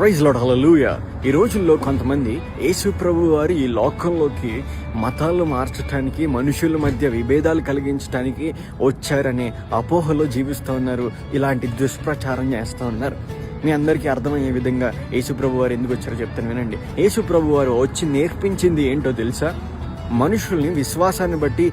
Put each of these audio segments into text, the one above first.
Praise lord హల్లెలూయ ఈ రోజుల్లో కొంతమంది యేసు ప్రభు వారి ఈ లోకంలోకి మతాలు మార్చడానికి మనుషుల మధ్య విభేదాలు కలిగించడానికి వచ్చారనే అపోహలో జీవిస్తూ ఉన్నారు. ఇలాంటి దుష్ప్రచారం చేస్తూ ఉన్నారు. మీ అందరికీ అర్థమయ్యే విధంగా యేసుప్రభు వారు ఎందుకు వచ్చారో చెప్తాను వినండి. యేసుప్రభు వారు వచ్చి నేర్పించింది ఏంటో తెలుసా? మనుషుల్ని విశ్వాసాన్ని బట్టి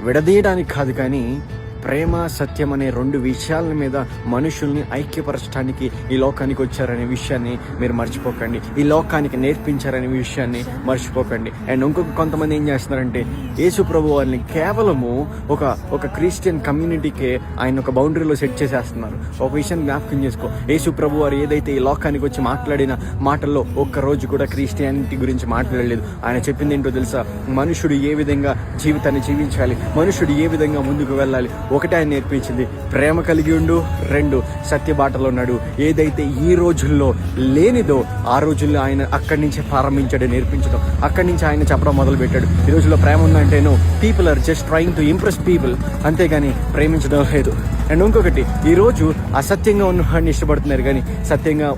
విడదీయడానికి కాదు కానీ ప్రేమ సత్యం అనే రెండు విషయాల మీద మనుషుల్ని ఐక్యపరచడానికి ఈ లోకానికి వచ్చారనే విషయాన్ని మీరు మర్చిపోకండి. ఈ లోకానికి నేర్పించారనే విషయాన్ని మర్చిపోకండి. అండ్ ఇంకొక కొంతమంది ఏం చేస్తున్నారంటే యేసు ప్రభు వారిని కేవలము ఒక ఒక క్రిస్టియన్ కమ్యూనిటీకే ఆయన ఒక బౌండరీలో సెట్ చేసేస్తున్నారు. ఒక విషయం జ్ఞాపకం చేసుకో. యేసు ప్రభు వారు ఏదైతే ఈ లోకానికి వచ్చి మాట్లాడిన మాటల్లో ఒక్క రోజు కూడా క్రిస్టియానిటీ గురించి మాట్లాడలేదు. ఆయన చెప్పింది ఏంటో తెలుసా? మనుషుడు ఏ విధంగా జీవితాన్ని జీవించాలి? మనుషుడు ఏ విధంగా ముందుకు వెళ్ళాలి? ఒకటే ఆయన నేర్పించింది. ప్రేమ కలిగి ఉండు రెండు సత్య బాటలో ఉన్నాడు ఏదైతే ఈ రోజుల్లో లేనిదో ఆ రోజుల్లో ఆయన అక్కడి నుంచే ప్రారంభించాడు నేర్పించడం. అక్కడి నుంచి ఆయన చెప్పడం మొదలు పెట్టాడు ఈ రోజుల్లో ప్రేమ ఉందంటేనో people are just trying to impress people అంతేగాని ప్రేమించడం లేదు. అండ్ ఇంకొకటి ఈ రోజు అసత్యంగా ఉన్న వాడిని ఇష్టపడుతున్నారు కానీ సత్యంగా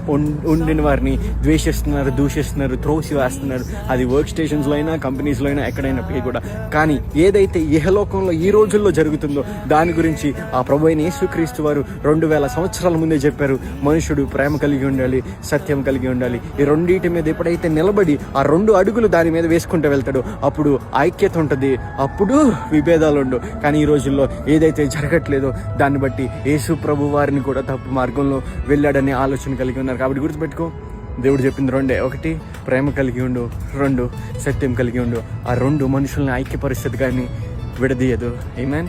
ఉండిన వారిని ద్వేషిస్తున్నారు దూషిస్తున్నారు త్రోసి వేస్తున్నారు అది వర్క్ స్టేషన్స్లో అయినా కంపెనీస్లో అయినా ఎక్కడైనా కూడా. కానీ ఏదైతే ఇహలోకంలో ఈ రోజుల్లో జరుగుతుందో దాని గురించి ఆ ప్రభు అయిన యేసుక్రీస్తు వారు రెండు వేల సంవత్సరాల ముందే చెప్పారు. మనుషుడు ప్రేమ కలిగి ఉండాలి సత్యం కలిగి ఉండాలి. ఈ రెండింటి మీద ఎప్పుడైతే నిలబడి ఆ రెండు అడుగులు దాని మీద వేసుకుంటూ వెళ్తాడో అప్పుడు ఐక్యత ఉంటుంది అప్పుడు విభేదాలు ఉండవు. కానీ ఈ రోజుల్లో ఏదైతే జరగట్లేదో దాన్ని బట్టి యేసు ప్రభు వారిని కూడా తప్పు మార్గంలో వెళ్ళాడనే ఆలోచన కలిగి ఉన్నారు. కాబట్టి గుర్తుపెట్టుకో దేవుడు చెప్పింది రెండే. ఒకటి ప్రేమ కలిగి ఉండు. రెండు సత్యం కలిగి ఉండు. ఆ రెండు మనుషుల్ని ఐక్యపరుస్తుంది కానీ విడదీయదు. ఏమేన్